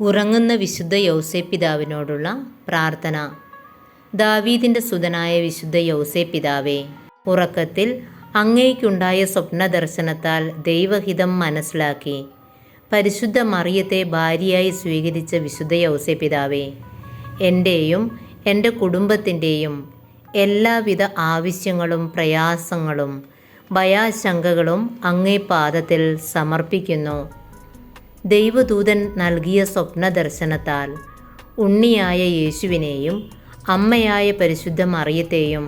ഉറങ്ങുന്ന വിശുദ്ധ യൗസേ പിതാവിനോടുള്ള പ്രാർത്ഥന. ദാവീദിന്റെ സുതനായ വിശുദ്ധ യൗസേ പിതാവേ ഉറക്കത്തിൽ അങ്ങേക്കുണ്ടായ സ്വപ്ന ദർശനത്താൽ ദൈവഹിതം മനസ്സിലാക്കി. പരിശുദ്ധ മറിയത്തെ ഭാര്യയായി സ്വീകരിച്ച വിശുദ്ധ യൗസേ പിതാവേ എന്റെയും എന്റെ കുടുംബത്തിന്റെയും എല്ലാവിധ ആവശ്യങ്ങളും പ്രയാസങ്ങളും ഭയാശങ്കകളും അങ്ങേ പാദത്തിൽ സമർപ്പിക്കുന്നു. ദൈവദൂതൻ നൽകിയ സ്വപ്ന ദർശനത്താൽ ഉണ്ണിയായ യേശുവിനെയും അമ്മയായ പരിശുദ്ധ മറിയത്തെയും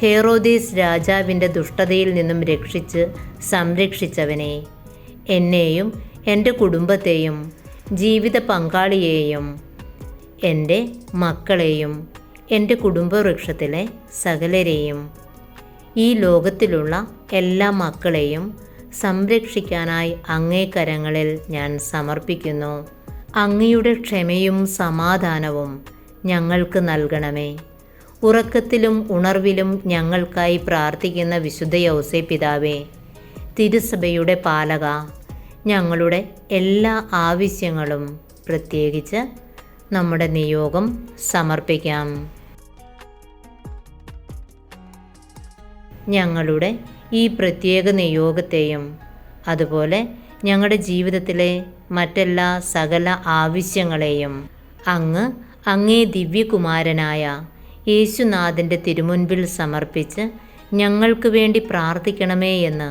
ഹേറോദീസ് രാജാവിന്റെ ദുഷ്ടതയിൽ നിന്നും രക്ഷിച്ച് സംരക്ഷിച്ചവനെ എന്നെയും എന്റെ കുടുംബത്തെയും ജീവിത പങ്കാളിയെയും എന്റെ മക്കളെയും എന്റെ കുടുംബവൃക്ഷത്തിലെ സകലരെയും ഈ ലോകത്തിലുള്ള എല്ലാ മക്കളെയും സംരക്ഷിക്കാനായി അങ്ങേ കരങ്ങളിൽ ഞാൻ സമർപ്പിക്കുന്നു. അങ്ങയുടെ ക്ഷമയും സമാധാനവും ഞങ്ങൾക്ക് നൽകണമേ. ഉറക്കത്തിലും ഉണർവിലും ഞങ്ങൾക്കായി പ്രാർത്ഥിക്കുന്ന വിശുദ്ധ യൗസേ പിതാവേ തിരുസഭയുടെ പാലക ഞങ്ങളുടെ എല്ലാ ആവശ്യങ്ങളും പ്രത്യേകിച്ച് നമ്മുടെ നിയോഗം സമർപ്പിക്കാം. ഞങ്ങളുടെ ഈ പ്രത്യേക നിയോഗത്തെയും അതുപോലെ ഞങ്ങളുടെ ജീവിതത്തിലെ മറ്റെല്ലാ സകല ആവശ്യങ്ങളെയും അങ്ങ് അങ്ങേ ദിവ്യകുമാരനായ യേശുനാഥന്റെ തിരുമുൻപിൽ സമർപ്പിച്ച് ഞങ്ങൾക്ക് വേണ്ടി പ്രാർത്ഥിക്കണമേ എന്ന്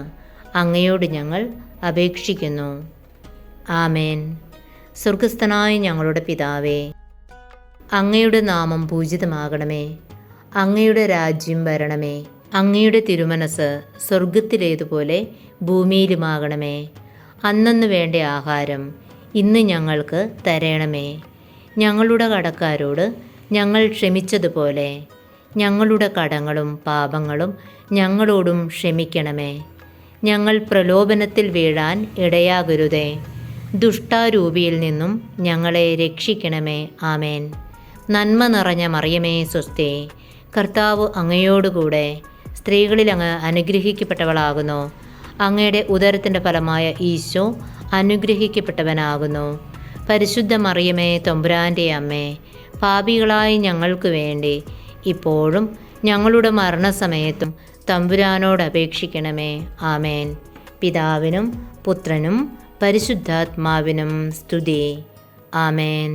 അങ്ങയോട് ഞങ്ങൾ അപേക്ഷിക്കുന്നു. ആമേൻ. സ്വർഗസ്ഥനായ ഞങ്ങളുടെ പിതാവേ അങ്ങയുടെ നാമം പൂജിതമാകണമേ അങ്ങയുടെ രാജ്യം വരണമേ അങ്ങയുടെ തിരുമനസ് സ്വർഗത്തിലേതുപോലെ ഭൂമിയിലുമാകണമേ. അന്നന്ന് വേണ്ട ആഹാരം ഇന്ന് ഞങ്ങൾക്ക് തരണമേ. ഞങ്ങളുടെ കടക്കാരോട് ഞങ്ങൾ ക്ഷമിച്ചതുപോലെ ഞങ്ങളുടെ കടങ്ങളും പാപങ്ങളും ഞങ്ങളോടും ക്ഷമിക്കണമേ. ഞങ്ങൾ പ്രലോഭനത്തിൽ വീഴാൻ ഇടയാകരുതേ. ദുഷ്ടാരൂപിയിൽ നിന്നും ഞങ്ങളെ രക്ഷിക്കണമേ. ആമേൻ. നന്മ നിറഞ്ഞ മറിയമേ സ്വസ്തി. കർത്താവ് അങ്ങയോടുകൂടെ സ്ത്രീകളിൽ അങ്ങ് അനുഗ്രഹിക്കപ്പെട്ടവളാകുന്നു. അങ്ങയുടെ ഉദരത്തിന്റെ ഫലമായ ഈശോ അനുഗ്രഹിക്കപ്പെട്ടവനാകുന്നു. പരിശുദ്ധ മറിയമേ തൊമ്പുരാന്റെ അമ്മേ പാപികളായി ഞങ്ങൾക്ക് വേണ്ടി ഇപ്പോഴും ഞങ്ങളുടെ മരണസമയത്തും തമ്പുരാനോട് അപേക്ഷിക്കണമേ. ആമേൻ. പിതാവിനും പുത്രനും പരിശുദ്ധാത്മാവിനും സ്തുതി. ആമേൻ.